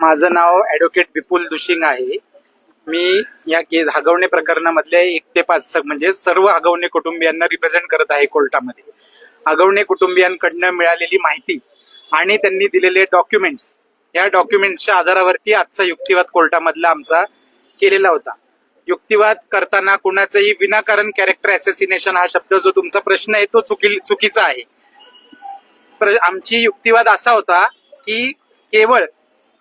माझं नाव ॲडव्होकेट विपुल दुशिंग आहे. मी या केस हगवणे प्रकरणामधल्या एक ते पाच स- म्हणजे सर्व हगवणे कुटुंबियांना रिप्रेझेंट करत आहे कोर्टामध्ये. हगवणे कुटुंबियांकडनं मिळालेली माहिती आणि त्यांनी दिलेले डॉक्युमेंट्स या डॉक्युमेंट्सच्या आधारावरती आजचा युक्तिवाद कोर्टामधला आमचा केलेला होता. युक्तिवाद करताना कुणाचंही विनाकारण कॅरेक्टर असॅसिनेशन हा शब्द जो तुमचा प्रश्न आहे तो चुकी चुकीचा आहे. आमची युक्तिवाद असा होता की केवळ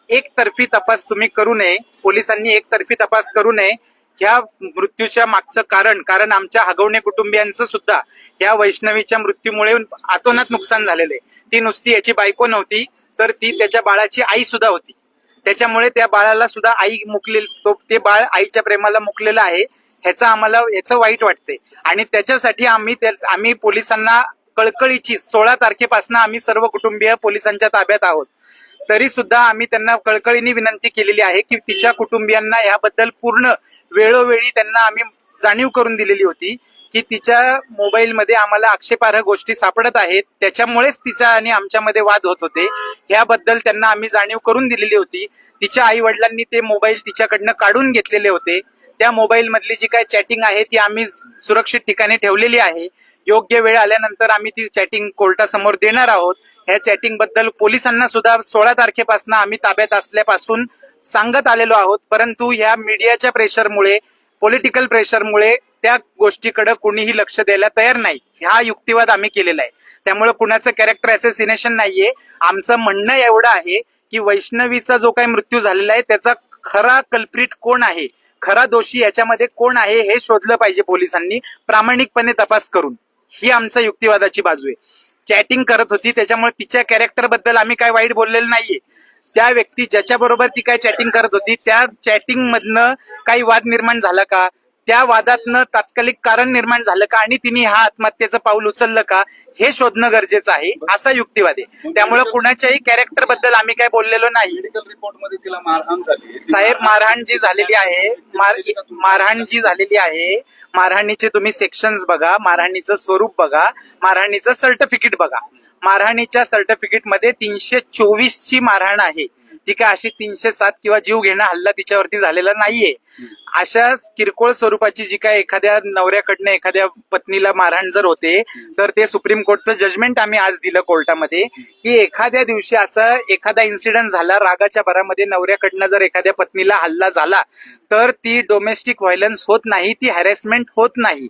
एकतर्फी तपास तुम्ही करू नये. पोलिसांनी एकतर्फी तपास करू नये. ह्या मृत्यूच्या मागचं कारण कारण आमच्या हगवणे कुटुंबियांचं सुद्धा या वैष्णवीच्या मृत्यूमुळे आतोनात नुकसान झालेलं आहे. ती नुसती याची बायको नव्हती तर ती त्याच्या बाळाची आई सुद्धा होती. त्याच्यामुळे त्या बाळाला सुद्धा आई मुकले तो ते बाळ आईच्या प्रेमाला मुकलेलं आहे. ह्याचा आम्हाला याचं वाईट वाटते आणि त्याच्यासाठी आम्ही आम्ही पोलिसांना कळकळीची सोळा तारखेपासून आम्ही सर्व कुटुंबीय पोलिसांच्या ताब्यात आहोत. तरी सुद्धा आम्ही त्यांना कळकळीने विनंती केलेली आहे की तिच्या कुटुंबियांना याबद्दल पूर्ण वेळोवेळी त्यांना आम्ही जाणीव करून दिलेली होती की तिच्या मोबाईलमध्ये आम्हाला आक्षेपार्ह गोष्टी सापडत आहेत. त्याच्यामुळेच तिच्या आणि आमच्यामध्ये वाद होत होते. याबद्दल त्यांना आम्ही जाणीव करून दिलेली होती. तिच्या आई वडिलांनी ते मोबाईल तिच्याकडनं काढून घेतलेले होते. त्या मोबाईल मधली जी काय चॅटिंग आहे ती आम्ही सुरक्षित ठिकाणी ठेवलेली आहे. योग्य वेळ आल्यानंतर आम्ही ती चॅटिंग कोर्टासमोर देणार आहोत. ह्या चॅटिंगबद्दल पोलिसांना सुद्धा सोळा तारखेपासून आम्ही ताब्यात असल्यापासून सांगत आलेलो आहोत. परंतु ह्या मीडियाच्या प्रेशरमुळे पॉलिटिकल प्रेशरमुळे त्या गोष्टीकडे कुणीही लक्ष द्यायला तयार नाही. हा युक्तिवाद आम्ही केलेला आहे. त्यामुळे कुणाचं कॅरेक्टर असॅसिनेशन नाहीये. आमचं म्हणणं एवढं आहे की वैष्णवीचा जो काही मृत्यू झालेला आहे त्याचा खरा कल्प्रिट कोण आहे? खरा दोषी याच्यामध्ये कोण आहे हे शोधलं पाहिजे पोलिसांनी प्रामाणिकपणे तपास करून. ही आमचा युक्तिवादाची बाजू आहे. चॅटिंग करत होती त्याच्यामुळे तिच्या कॅरेक्टरबद्दल आम्ही काय वाईट बोललेलं नाहीये. त्या व्यक्ती ज्याच्या बरोबर ती काय चॅटिंग करत होती त्या चॅटिंग मधनं काही वाद निर्माण झाला का? त्या वादातनं तात्कालिक कारण निर्माण झालं का आणि तिने हा आत्महत्येचं पाऊल उचललं का हे शोधणं गरजेचं आहे असा युक्तिवाद आहे. त्यामुळे कुणाच्याही कॅरेक्टरबद्दल आम्ही काय बोललेलो नाही. तिला मारहाण झाली. साहेब मारहाण जी झालेली आहे. मार मारहाण जी झालेली आहे. मारहाणीचे तुम्ही सेक्शन्स बघा. मारहाणीचं स्वरूप बघा. मारहाणीचं सर्टिफिकेट बघा. मारहाणीच्या सर्टिफिकेटमध्ये तीनशे चोवीस ची मारहाण आहे. ती काय अशी तीनशे सात किंवा जीव घेणं हल्ला तिच्यावरती झालेला नाहीये. अशा किरकोळ स्वरूपाची जी काय एखाद्या नवऱ्याकडनं एखाद्या पत्नीला मारहाण जर होते तर ते सुप्रीम कोर्टचं जजमेंट आम्ही आज दिलं कोर्टामध्ये की एखाद्या दिवशी असं एखादा इन्सिडेंट झाला रागाच्या भरामध्ये नवऱ्याकडनं जर एखाद्या पत्नीला हल्ला झाला तर ती डोमेस्टिक व्हायलन्स होत नाही ती हॅरेसमेंट होत नाही.